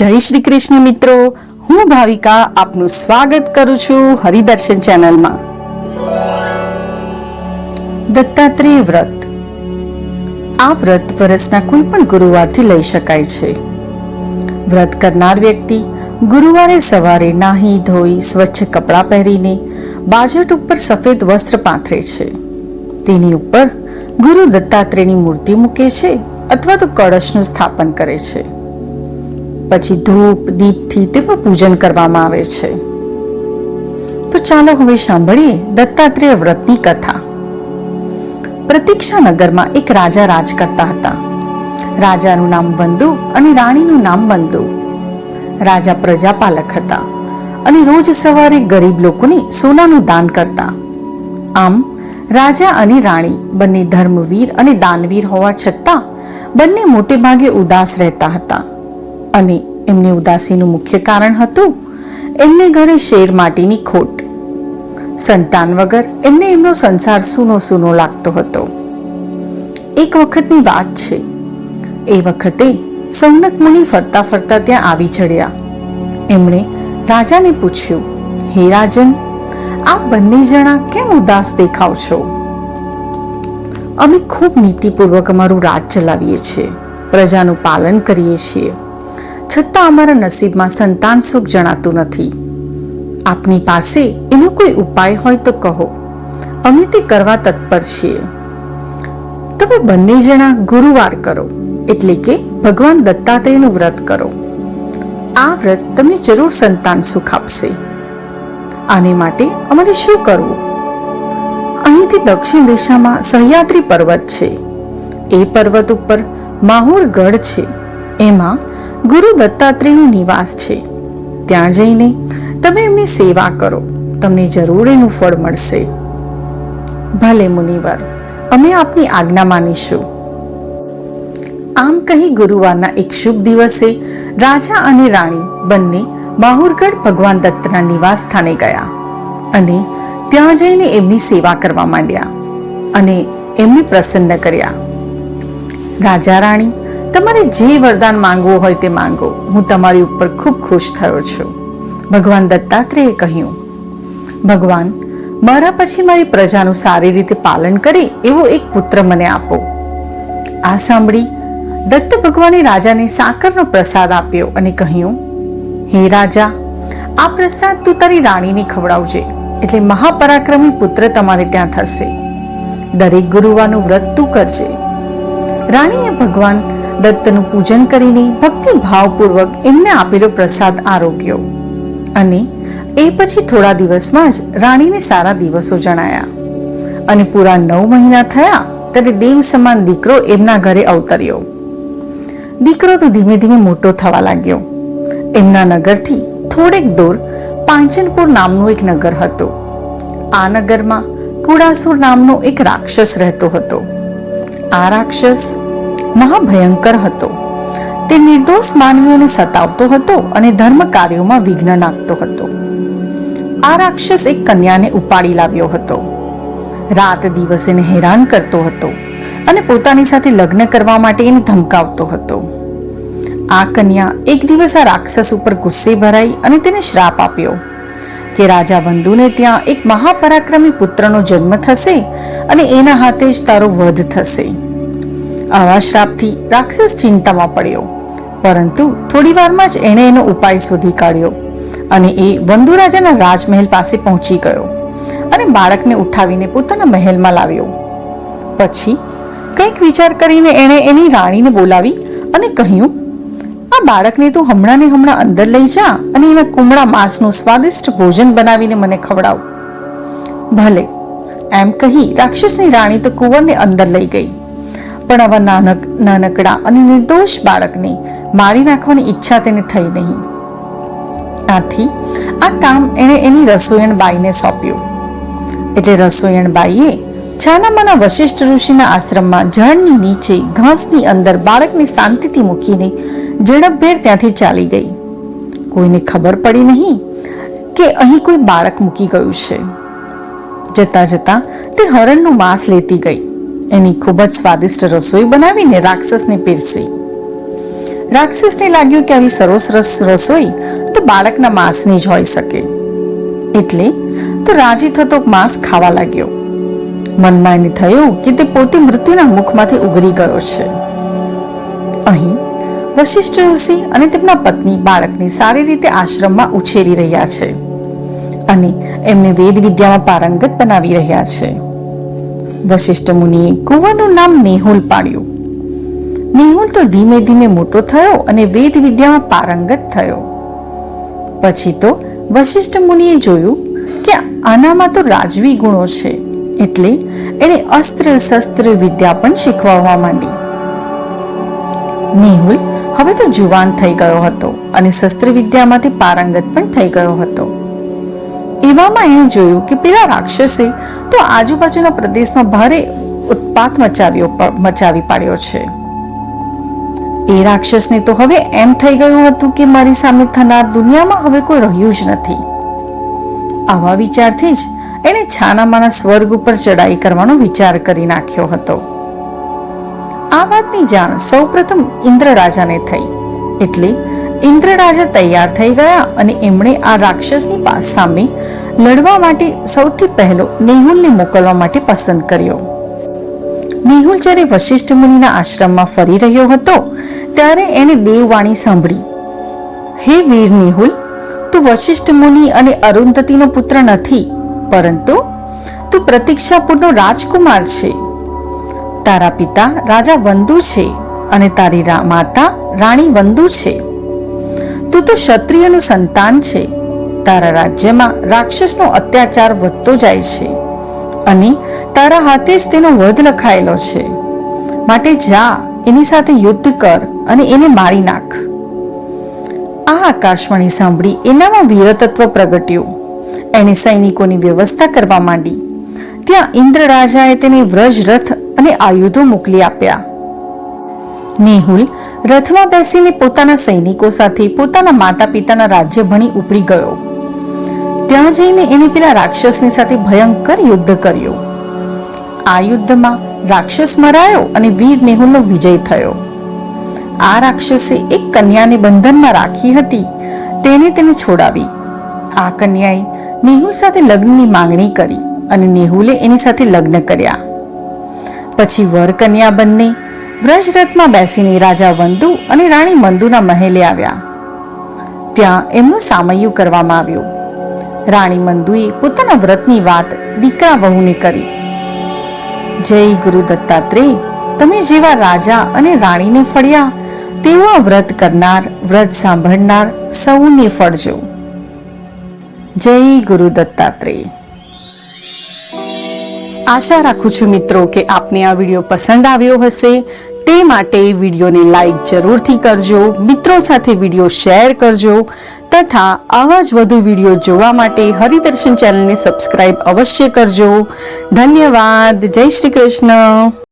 જય શ્રી કૃષ્ણ મિત્રો. હું ભાવિકા આપનું સ્વાગત કરું છું હરિદર્શન ચેનલમાં. દત્તાત્રેય વ્રત. આ વ્રત વર્ષના કોઈ પણ ગુરુવારથી લઈ શકાય છે. વ્રત કરનાર વ્યક્તિ ગુરુવારે સવારે નાહી, ધોઈ, સ્વચ્છ કપડાં પહેરીને બાજટ ઉપર સફેદ વસ્ત્ર પાથરે છે. તેની ઉપર ગુરુ દત્તાત્રેયની મૂર્તિ મૂકે છે અથવા તો કળશનું સ્થાપન કરે છે. પછી ધૂપ, દીપથી તેનું પૂજન કરવામાં આવે છે. તો ચાલો હવે સાંભળીએ દત્તાત્રેય વ્રતની કથા. પ્રતીક્ષા એક રાજા રાજ કરતા હતા. રાજાનું નામ વંદુ અને રાણીનું નામ મંદુ. રાજા પ્રજાપાલક હતા અને રોજ સવારે ગરીબ લોકોને સોનાનું દાન કરતા. આમ, રાજા અને રાણી બંને ધર્મવીર અને દાનવીર હોવા છતાં બંને મોટે ભાગે ઉદાસ રહેતા હતા. અને એમની ઉદાસીનું મુખ્ય કારણ હતું એમને ઘરે શેર માટીની ખોટ. સંતાન વગર એમને એમનો સંસાર સૂનો સૂનો લાગતો હતો. એક વખતની વાત છે. એ વખતે સૌનક મુનિ ફરતા ફરતા ત્યાં આવી ચડ્યા. એમણે રાજાને પૂછ્યું, હે રાજન, આપ બંને જણા કેમ ઉદાસ દેખાવ છો? અમે ખૂબ નીતિપૂર્વક અમારું રાજ ચલાવીએ છીએ. પ્રજાનું પાલન કરીએ છીએ. છતાં અમારા નસીબમાં સંતાન સુખ જણાતું નથી. આપની પાસે એનો કોઈ ઉપાય હોય તો કહો. અમે તે કરવા તત્પર છીએ. તમે બંને જણા ગુરુવાર કરો, એટલે કે ભગવાન દત્તાત્રેયનું વ્રત કરો. આ વ્રત તમને જરૂર સંતાન સુખ આપશે. આને માટે અમારે શું કરવું? અહીંથી દક્ષિણ દિશામાં સહ્યાદ્રી પર્વત છે. એ પર્વત ઉપર માહુર ગઢ છે. એમાં ગુરુ દત્તાત્રેયનું નિવાસ છે. ત્યાં જઈને તમે એમની સેવા કરો. તમને જરૂર એનું ફળ મળશે. ભલે મુનિવર, અમે આપની આજ્ઞા માનીશું. આમ કહી ગુરુવારના એક શુભ દિવસે રાજા અને રાણી બંને માહુરગઢ ભગવાન દત્તના નિવાસ સ્થાને ગયા અને ત્યાં જઈને એમની સેવા કરવા માંડ્યા અને એમને પ્રસન્ન કર્યા. રાજા રાણી તમારે જે વરદાન માંગવું હોય તે માંગો. હું તમારી ઉપર ખૂબ ખુશ થયો છું. ભગવાન દત્તાત્રેયે કહ્યું, ભગવાન, મારા પછી મારી પ્રજાનું સારી રીતે પાલન કરે એવો એક પુત્ર મને આપો. આ સાંભળી દત્ત ભગવાને રાજાને સાકરનો પ્રસાદ આપ્યો અને કહ્યું, હે રાજા, આ પ્રસાદ તું તારી રાણીને ખવડાવજે, એટલે મહાપરાક્રમી પુત્ર તમારે ત્યાં થશે. દરેક ગુરુવાનું વ્રત તું કરજે. રાણીએ ભગવાન દત્તનું પૂજન કરીને ભક્તિ ભાવપૂર્વક એમને આપેલો પ્રસાદ આરોગ્યો. અને એ પછી થોડા દિવસમાં જ રાણીને સારા દિવસો જણાયા. અને પૂરા નવ મહિના થયા ત્યારે દેવ સમાન દીકરો એમના ઘરે અવતર્યો. દીકરો તો ધીમે ધીમે મોટો થવા લાગ્યો. એમના નગરથી થોડેક દૂર પાંચનપુર નામનું એક નગર હતું. આ નગરમાં કુડાસુર નામનો એક રાક્ષસ રહેતો હતો. આ રાક્ષસ મહાભયંકર હતો. તે નિર્દોષ માનવીઓને સતાવતો હતો અને ધર્મ કાર્યોમાં વિઘ્ન નાખતો હતો. આ રાક્ષસ એક કન્યાને ઉપાડી લાવ્યો હતો. રાત દિવસ એને હેરાન કરતો હતો અને પોતાની સાથે લગ્ન કરવા માટે એને ધમકાવતો હતો. આ કન્યા એક દિવસ આ રાક્ષસ ઉપર ગુસ્સે ભરાઈ અને તેને શ્રાપ આપ્યો કે રાજા વંદુને ત્યાં એક મહાપરાક્રમી પુત્રનો જન્મ થશે અને એના હાથે જ તારો વધ થશે. આવા શ્રાપથી રાક્ષસ ચિંતામાં પડ્યો. પરંતુ થોડી વારમાં જ એણે એનો ઉપાય શોધી કાઢ્યો અને એ વંધુ રાજાના રાજમહેલ પાસે પહોંચી ગયો અને બાળકને ઉઠાવીને પોતાના મહેલમાં લાવ્યો. પછી કંઈક વિચાર કરીને એણે એની રાણીને બોલાવી અને કહ્યું, આ બાળકને તું હમણાં ને હમણાં અંદર લઈ જા અને એના કુમળા માંસનું સ્વાદિષ્ટ ભોજન બનાવીને મને ખવડાવ. ભલે. એમ કહી રાક્ષસની રાણી તો કુંવરને અંદર લઈ ગઈ. પણ આવા નાનક, નાનકડા અને નિર્દોષ બાળકને મારી નાખવાની ઈચ્છા તેને થઈ નહીં. આથી આ કામ એણે એની રસોયણ બાઈને સોંપ્યું. એટલે રસોઈણ બાઈએ છાનામાના વશિષ્ઠ ઋષિના આશ્રમમાં ઝાડની નીચે ઘાસની અંદર બાળકને શાંતિથી મૂકીને ઝડપભેર ત્યાંથી ચાલી ગઈ. કોઈને ખબર પડી નહીં કે અહીં કોઈ બાળક મૂકી ગયું છે. જતા જતા તે હરણનું માંસ લેતી ગઈ. એની ખૂબ જ સ્વાદિષ્ટ રસોઈ બનાવીને રાક્ષસને પીરસી. રાક્ષસને લાગ્યું કે આવી સરસ રસોઈ તો બાળકના માંસની જ હોઈ શકે. એટલે તો રાજી થતો માંસ ખાવા લાગ્યો. મનમાં એને થયું કે તે પોતે મૃત્યુના મુખમાંથી ઉગરી ગયો છે. અહીં વશિષ્ઠ ઋષિ અને તેમના પત્ની બાળકને સારી રીતે આશ્રમમાં ઉછેરી રહ્યા છે અને એમને વેદ વિદ્યામાં પારંગત બનાવી રહ્યા છે. વશિષ્ઠ મુનિએ કુવાનું નામ નેહુલ પાડ્યું. નેહુલ તો ધીમે ધીમે મોટો થયો અને વેદ વિદ્યામાં પારંગત થયો. પછી તો વશિષ્ઠ મુનિએ જોયું કે આનામાં તો રાજવી ગુણો છે, એટલે એણે અસ્ત્ર શસ્ત્ર વિદ્યા પણ શીખવાડવા માંડી. મેહુલ હવે તો જુવાન થઈ ગયો હતો અને શસ્ત્ર વિદ્યામાંથી પારંગત પણ થઈ ગયો હતો. એવામાં એણે જોયું કે પેલા રાક્ષસે તો આજુબાજુના પ્રદેશમાં ભારે ઉત્પાત મચાવ્યો મચાવી પાડ્યો છે. એ રાક્ષસને તો હવે એમ થઈ ગયું હતું કે મારી સામે થનાર દુનિયામાં હવે કોઈ રહ્યું જ નથી. આવા વિચારથી જ એણે છાનામાના સ્વર્ગ ઉપર ચડાઈ કરવાનો વિચાર કરી નાખ્યો હતો. આ વાતની જાણ સૌપ્રથમ ઇન્દ્ર રાજાને થઈ, એટલે ઇન્દ્ર રાજા તૈયાર થઈ ગયા અને એમણે આ રાક્ષસની પાસ સામે લડવા માટે સૌથી પહેલો નેહુલને મોકલવા માટે પસંદ કર્યો. નેહુલ જ્યારે વશિષ્ઠ મુનિના આશ્રમમાં ફરી રહ્યો હતો, ત્યારે એણે દેવવાણી સાંભળી. હે વીર નેહુલ, તું વશિષ્ઠ મુનિ અને અરુંધતીનો પુત્ર નથી, પરંતુ તું પ્રતીક્ષાપુરનો રાજકુમાર છે. તારા પિતા રાજા વંદુ છે અને તારી માતા રાણી વંદુ છે. તું તો ક્ષત્રિયનું સંતાન છે. તારા રાજ્યમાં રાક્ષસનો અત્યાચાર વધતો જાય છે અને તારા હાથે જ તેનો વધ લખાયેલો છે. માટે જા, એની સાથે યુદ્ધ કર અને એને મારી નાખ. આ આકાશવાણી સાંભળી એનામાં વીરતત્વ પ્રગટ્યું. એણે સૈનિકોની વ્યવસ્થા કરવા માંડી. ત્યાં ઇન્દ્ર રાજાએ તેને વ્રજ રથ અને આયુધો મોકલી આપ્યા. નેહુલ રથમાં બેસીને પોતાના સૈનિકો સાથે પોતાના માતા પિતાના રાજ્ય ભણી ઉપડી ગયો. ત્યાં જઈને એને પેલા રાક્ષસની સાથે ભયંકર યુદ્ધ કર્યું. આ યુદ્ધમાં રાક્ષસ મરાયો અને વીર નેહુલનો વિજય થયો. આ રાક્ષસે એક કન્યાને બંધનમાં રાખી હતી. તેને તેને છોડાવી. આ કન્યાએ નેહુલ સાથે લગ્નની માંગણી કરી અને નેહુલે એની સાથે લગ્ન કર્યા. પછી વર કન્યા બંને વ્રજરથમાં બેસીને રાજા વંદુ અને રાણી મંદુના મહેલે આવ્યા. ત્યાં એમનું સામયું કરવામાં આવ્યું. રાણી મંદુએ પોતાના વ્રતની વાત દીકરા વહુને કરી. જય ગુરુ દત્તાત્રેય, તમે જેવા રાજા અને રાણીને ફળ્યા તેવા વ્રત કરનાર, વ્રત સાંભળનાર સૌને ફળજો. જય ગુરુ દત્તાત્રેય. આશા રાખું છું મિત્રો કે આપને આ વીડિયો પસંદ આવ્યો હશે. તે માટે વિડીયોને લાઈક જરૂરથી કરજો, મિત્રો સાથે વીડિયો શેર કરજો, તથા આવા જ વધુ વીડિયો જોવા માટે હરિદર્શન ચેનલને સબસ્ક્રાઈબ અવશ્ય કરજો. ધન્યવાદ. જય શ્રી કૃષ્ણ.